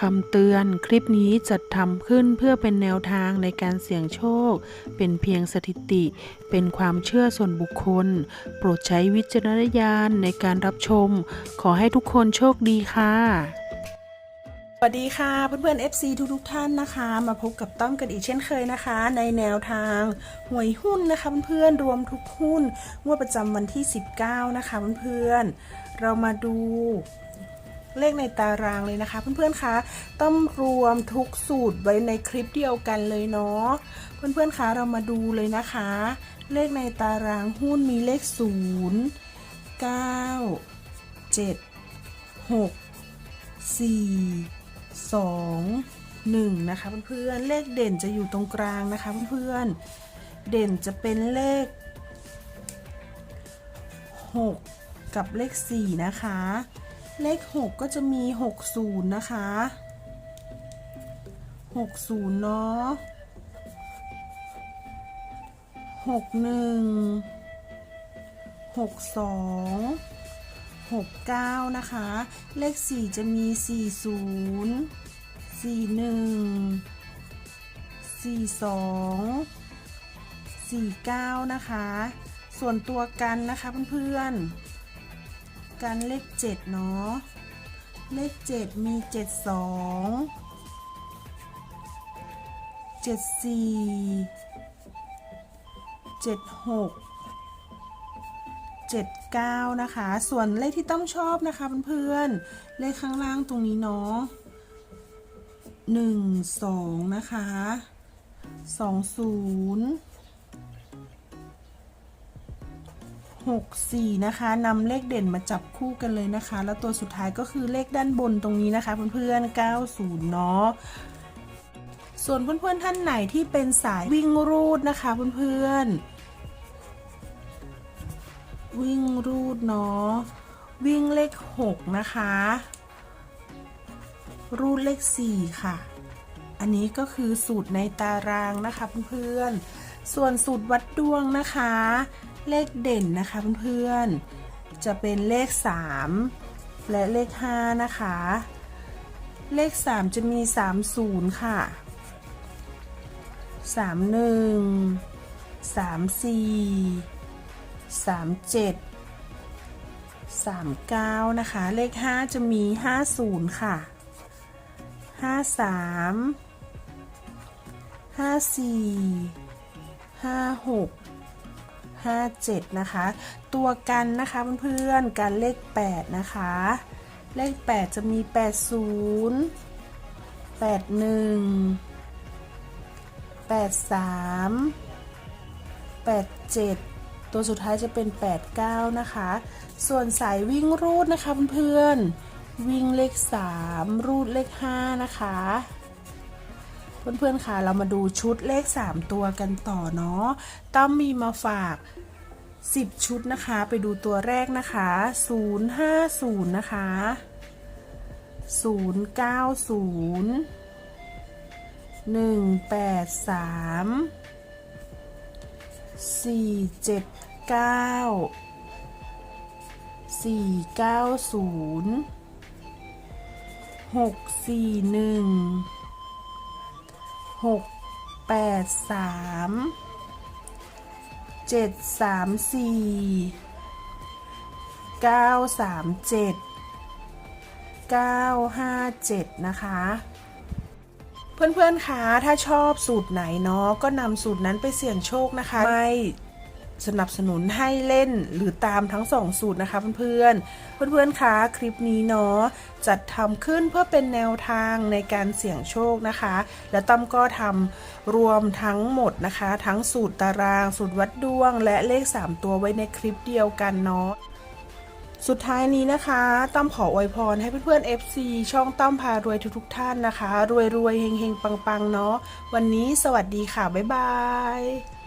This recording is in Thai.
คำเตือนคลิปนี้จัดทำขึ้นเพื่อเป็นแนวทางในการเสี่ยงโชค เป็นเพียงสถิติ เป็นความเชื่อส่วนบุคคล โปรดใช้วิจารณญาณในการรับชม ขอให้ทุกคนโชคดีค่ะ สวัสดีค่ะเพื่อนๆ FC ทุกทุกๆท่านนะคะ มาพบกับต้อมกันอีกเช่นเคยนะคะ ในแนวทางหวยหุ้นนะคะเพื่อนๆรวมทุกหุ้นงวดประจำวันที่ 19 นะคะเพื่อนๆเรามาดู เลขในตารางเลยนะคะ เพื่อนๆคะต้อมรวมทุกสูตรไว้ในคลิปเดียวกันเลยเนาะเพื่อนๆคะเรามาดูเลยนะคะ เลขในตารางหุ้นมีเลข 0 9 7 6 4สองหนึ่งนะคะเพื่อนๆ เลขเด่นจะอยู่ตรงกลางนะคะเพื่อนๆ เด่นจะเป็นเลข 6 กับเลข 4 นะคะ เลข 6 ก็จะมี 60 นะคะ 60 เนาะ61 62 69นะคะ เลข4จะมี40 41 42 49นะคะ ส่วนตัวกันนะคะเพื่อนๆ กันเลข7เนาะ เลข7มี72 74 76 79นะคะ ส่วนเลขที่ต้องชอบนะคะเพื่อนๆ เลขข้างล่างตรงนี้เนาะ1 2นะคะ20 64นะคะนำเลขเด่นมาจับคู่กันเลยนะคะ แล้วตัวสุดท้ายก็คือเลขด้านบนตรงนี้นะคะเพื่อนๆ90 เนาะส่วนเพื่อนๆท่านไหนที่เป็นสายวิ่งรูดนะคะเพื่อนๆวิ่งรูดเนาะวิ่งเลข 6 นะคะ รูดเลข 4 ค่ะ อันนี้ก็คือสูตรในตารางนะคะเพื่อนๆส่วนสูตรวัดดวงนะคะ เลขเด่นนะคะเพื่อนๆ จะเป็นเลข 3 และเลข 5 นะคะ เลข 3 จะมี 30 ค่ะ 31 34 37 39 นะคะ เลข 5 จะมี 50 ค่ะ 53 54 56 57 นะคะ ตัวกันนะคะเพื่อนๆกันเลข 8 นะคะ เลข 8 จะมี 80 81 83 87 ตัวสุดท้ายจะเป็น 89 นะคะ ส่วนสายวิ่งรูดนะคะเพื่อนๆวิ่งเลข 3 รูดเลข 5 นะคะ เพื่อนๆค่ะเรามาดูชุดเลข 3 ตัวกันต่อเนาะต้อมมีมาฝาก 10 ชุดนะคะ ไปดูตัวแรกนะคะ 050 นะคะ 090 183สี่เจ็ ดเก้าสี่เก้าศูนย์หกแปดสามเจ็ดสามสี่เก้าสามเจ็ดเก้าห้าเจ็ดนะคะ เพื่อนๆคะถ้าชอบสูตรไหนเนาะก็นำสูตรนั้นไปเสี่ยงโชคนะคะไม่ สนับสนุนให้เล่นหรือตามทั้งสองสูตรนะคะเพื่อนๆ เพื่อนๆ คะคลิปนี้เนาะจัดทำขึ้นเพื่อเป็นแนวทางในการเสี่ยงโชคนะคะ และตั้มก็ทำรวมทั้งหมดนะคะ ทั้งสูตรตาราง สูตรวัดดวง และเลข 3 ตัวไว้ในคลิปเดียวกันเนาะสุดท้ายนี้นะคะตั้มขออวยพรให้เพื่อนๆ FC ช่องตั้มพารวยทุกๆท่านนะคะ รวยๆเฮงๆ ปังๆ เนาะวันนี้สวัสดีค่ะ บ๊ายบาย